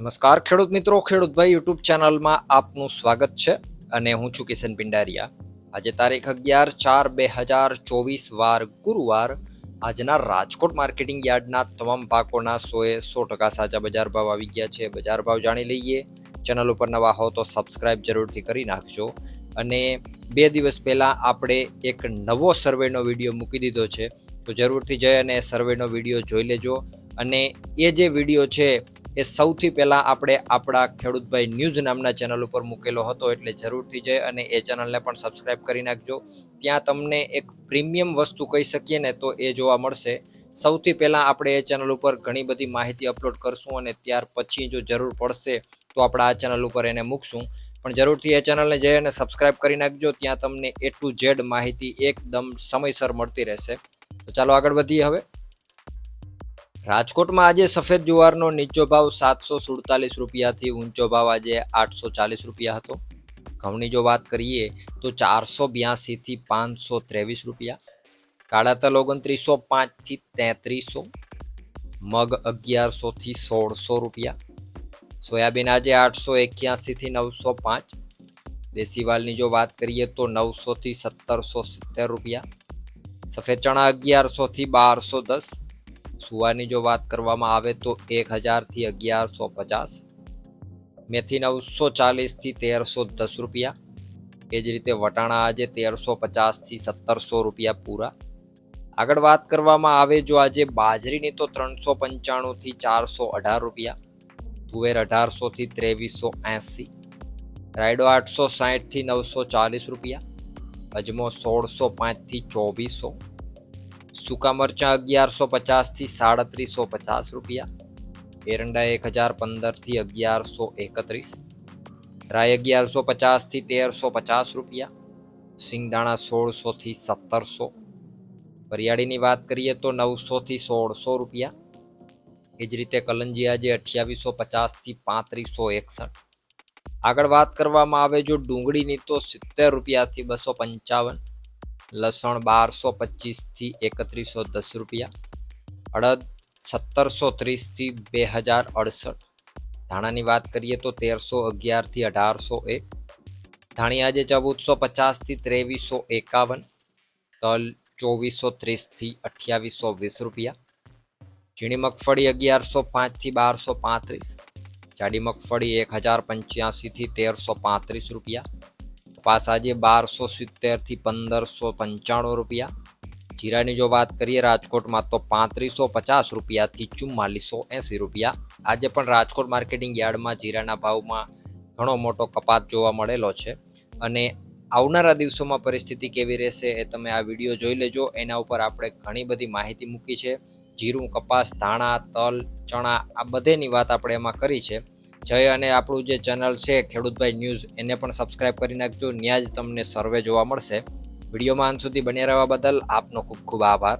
નમસ્કાર, ખેડૂત મિત્રો. ખેડૂત ભાઈ યુટ્યુબ ચેનલમાં આપનું સ્વાગત છે અને હું છું કિશન પિંડારિયા. આજે તારીખ અગિયાર ચાર બે હજાર ચોવીસ, વાર ગુરુવાર. આજના રાજકોટ માર્કેટિંગ યાર્ડના તમામ પાકોના સોએ સો ટકા સાચા બજાર ભાવ આવી ગયા છે. બજાર ભાવ જાણી લઈએ. ચેનલ ઉપર નવા હો તો સબસ્ક્રાઇબ જરૂરથી કરી નાખજો. અને બે દિવસ પહેલાં આપણે એક નવો સર્વેનો વીડિયો મૂકી દીધો છે. તો જરૂરથી જઈ અને સર્વેનો વીડિયો જોઈ લેજો. અને એ જે વીડિયો છે એ સૌથી પહેલાં આપણે આપણા ખેડૂતભાઈ ન્યૂઝ નામના ચેનલ ઉપર મૂકેલો હતો એટલે જરૂરથી જઈ અને એ ચેનલને પણ સબસ્ક્રાઈબ કરી નાખજો. ત્યાં તમને એક પ્રીમિયમ વસ્તુ કહી શકીએ ને તો એ જોવા મળશે. સૌથી પહેલાં આપણે એ ચેનલ ઉપર ઘણી બધી માહિતી અપલોડ કરશું અને ત્યાર પછી જો જરૂર પડશે તો આપણે આ ચેનલ ઉપર એને મૂકશું. પણ જરૂરથી એ ચેનલને જઈ અને સબસ્ક્રાઈબ કરી નાખજો, ત્યાં તમને એ ટુ ઝેડ માહિતી એકદમ સમયસર મળતી રહેશે. તો ચાલો આગળ વધીએ હવે. રાજકોટમાં આજે સફેદ જુવારનો નીચો ભાવ સાતસો સુડતાલીસ રૂપિયાથી ઊંચો ભાવ આજે આઠસો ચાલીસ રૂપિયા હતો. ઘઉંની જો વાત કરીએ તો ચારસો બ્યાસીથી પાંચસો ત્રેવીસ રૂપિયા. કાળા તલ ઓગણત્રીસો પાંચથી તેત્રીસો. મગ અગિયારસોથી સોળસો રૂપિયા. સોયાબીન આજે આઠસો એક્યાસીથી નવસો પાંચ. દેશીવાલની જો વાત કરીએ તો નવસોથી સત્તરસો સિત્તેર રૂપિયા. સફેદ ચણા અગિયારસોથી બારસો દસ. સુવાની જો વાત કરવામાં આવે તો એક હજારથી અગિયારસો પચાસ, મેથી નવસો ચાલીસથી તેરસો દસ રૂપિયા, એ જ રીતે વટાણા આજે તેરસો પચાસથી સત્તરસો રૂપિયા પૂરા. આગળ વાત કરવામાં આવે જો આજે બાજરીની તો ત્રણસો પંચાણુંથી ચારસો અઢાર રૂપિયા, તુવેર અઢારસોથી ત્રેવીસો એંસી, રાયડો આઠસો સાહીઠથી નવસો ચાલીસ રૂપિયા, અજમો સોળસો પાંચથી ચોવીસો સૂકા મરચાં અગિયારસો પચાસથી સાડત્રીસો પચાસ રૂપિયા. એરંડા એક હજાર પંદરથી અગિયારસો એકત્રીસ. રાય અગિયારસો પચાસથી તેરસો પચાસ રૂપિયા. સિંગદાણા સોળસોથી સત્તરસો. વરિયાળીની વાત કરીએ તો નવસોથી સોળસો રૂપિયા. એ જ રીતે કલંજી આજે અઠ્યાવીસો પચાસથી પાંત્રીસો એકસઠ. આગળ વાત કરવામાં આવે જો ડુંગળીની તો સિત્તેર રૂપિયાથી બસો પંચાવન. લસણ બારસો પચીસથી એકત્રીસો દસ રૂપિયા. અડદ સત્તરસો ત્રીસથી બે હજાર અડસઠ. ધાણાની વાત કરીએ તો તેરસો અગિયારથી અઢારસો એક. ધાણી આજે ચૌદસો પચાસથી ત્રેવીસો એકાવન. તલ ચોવીસો ત્રીસથી અઠ્યાવીસો વીસ રૂપિયા. ઝીણી મગફળી અગિયારસો પાંચથી બારસો પાંત્રીસ. જાડી મગફળી એક હજાર પંચ્યાસીથી તેરસો પાંત્રીસ રૂપિયા. કપાસ આજે બારસો સિત્તેરથી પંદરસો પંચાણું રૂપિયા. જીરાની જો વાત કરીએ, રાજકોટમાં તો પાંત્રીસો પચાસ રૂપિયાથી ચુમ્માલીસો એંસી રૂપિયા. આજે પણ રાજકોટ માર્કેટિંગ યાર્ડમાં જીરાના ભાવમાં ઘણો મોટો કપાત જોવા મળેલો છે. અને આવનારા દિવસોમાં પરિસ્થિતિ કેવી રહેશે એ તમે આ વીડિયો જોઈ લેજો. એના ઉપર આપણે ઘણી બધી માહિતી મૂકી છે. જીરું, કપાસ, ધાણા, તલ, ચણા આ બધેની વાત આપણે એમાં કરી છે. જય અને આપણું જે ચેનલ છે ખેડૂતભાઈ ન્યૂઝ, એને પણ સબસ્ક્રાઇબ કરી નાખજો. ત્યાં જ તમને સર્વે જોવા મળશે. વિડીયોમાં અંત સુધી બન્યા રહેવા બદલ આપનો ખૂબ ખૂબ આભાર.